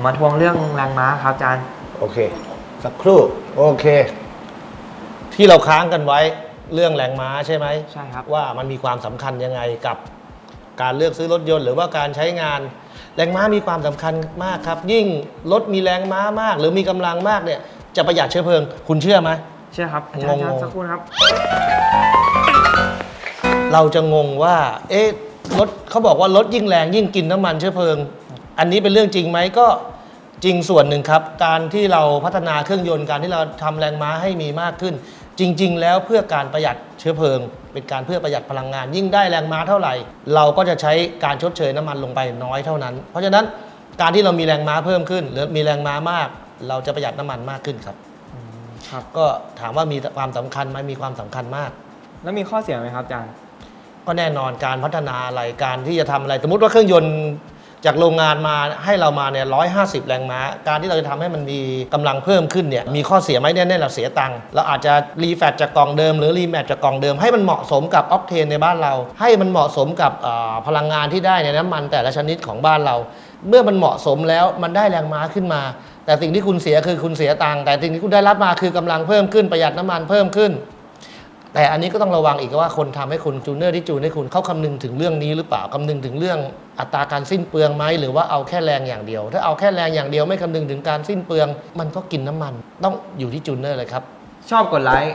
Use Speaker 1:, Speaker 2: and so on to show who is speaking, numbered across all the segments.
Speaker 1: ผมมาทวงเรื่องแรงม้าครับอาจารย์
Speaker 2: โอเค สักครู่ โอเค ที่เราค้างกันไว้เรื่องแรงม้าใช่ไหม
Speaker 1: ใช่ครับ
Speaker 2: ว่ามันมีความสำคัญยังไงกับการเลือกซื้อรถยนต์หรือว่าการใช้งาน แรงม้ามีความสำคัญมากครับ ยิ่งรถมีแรงม้ามาก หรือมีกำลังมากเนี่ย จะประหยัดเชื้อเพลิง คุณเชื่อไหม
Speaker 1: เชื่อครับอาจารย์
Speaker 2: งงๆ
Speaker 1: อาจารย์สักครู่นะครับ
Speaker 2: เราจะงงว่า เอ๊ะ รถเขาบอกว่ารถยิ่งแรงยิ่งกินน้ำมันเชื้อเพลิง อันนี้เป็นเรื่องจริงไหมก็ จริงส่วนหนึ่งครับ การที่เราพัฒนาเครื่องยนต์การที่เราทำแรงม้าให้มีมากขึ้น จริง ๆ แล้วเพื่อการประหยัดเชื้อเพลิง เป็นการเพื่อประหยัดพลังงาน ยิ่งได้แรงม้าเท่าไหร่ เราก็จะใช้การชดเชยน้ำมันลงไปน้อยเท่านั้น เพราะฉะนั้นการที่เรามีแรงม้าเพิ่มขึ้น หรือมีแรงม้ามาก เราจะประหยัดน้ำมันมากขึ้นครับ
Speaker 1: ครับ
Speaker 2: ก็ถามว่ามีความสำคัญไหมมีความสำคัญมาก
Speaker 1: แล้วมีข้อเสียไหมครับอาจารย์
Speaker 2: ก็แน่นอนการพัฒนาอะไรการที่จะทำอะไร สมมติว่าเครื่องยนต์ จากโรงงานมาให้เรามาเนี่ยร้อยห้าสิบแรงม้า การที่เราจะทำให้มันมีกำลังเพิ่มขึ้นเนี่ยมีข้อเสียไหมแน่ๆเราเสียตังค์เราอาจจะรีแฟตจากกล่องเดิม หรือรีแมทจากกล่องเดิม ให้มันเหมาะสมกับออกเทนในบ้านเรา ให้มันเหมาะสมกับพลังงานที่ได้ในน้ำมันแต่ละชนิดของบ้านเรา เมื่อมันเหมาะสมแล้วมันได้แรงม้าขึ้นมา แต่สิ่งที่คุณเสียคือคุณเสียตังค์แต่สิ่งที่คุณได้รับมาคือกำลังเพิ่มขึ้นประหยัดน้ำมันเพิ่มขึ้น แต่อันนี้ก็ต้องระวังอีกว่าคนทำให้คุณจูเนอร์ที่จูนให้คุณเขาคำนึงถึงเรื่องนี้หรือเปล่าคำนึงถึงเรื่องอัตราการสิ้นเปลืองไหมหรือว่าเอาแค่แรงอย่างเดียว ถ้าเอาแค่แรงอย่างเดียวไม่คำนึงถึงการสิ้นเปลือง มันก็กินน้ำมัน ต้องอยู่ที่จูเนอร์เลยครับ
Speaker 1: ชอบกดไลค์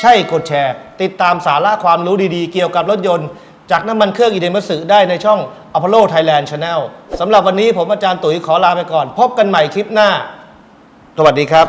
Speaker 2: ใช่กดแชร์ ติดตามสาระความรู้ดีๆ เกี่ยวกับรถยนต์ จากน้ำมันเครื่องอีเดมัสึได้ในช่อง Apollo Thailand Channel สำหรับวันนี้ผมอาจารย์ตุ๋ยขอลาไปก่อน พบกันใหม่คลิปหน้า สวัสดีครับ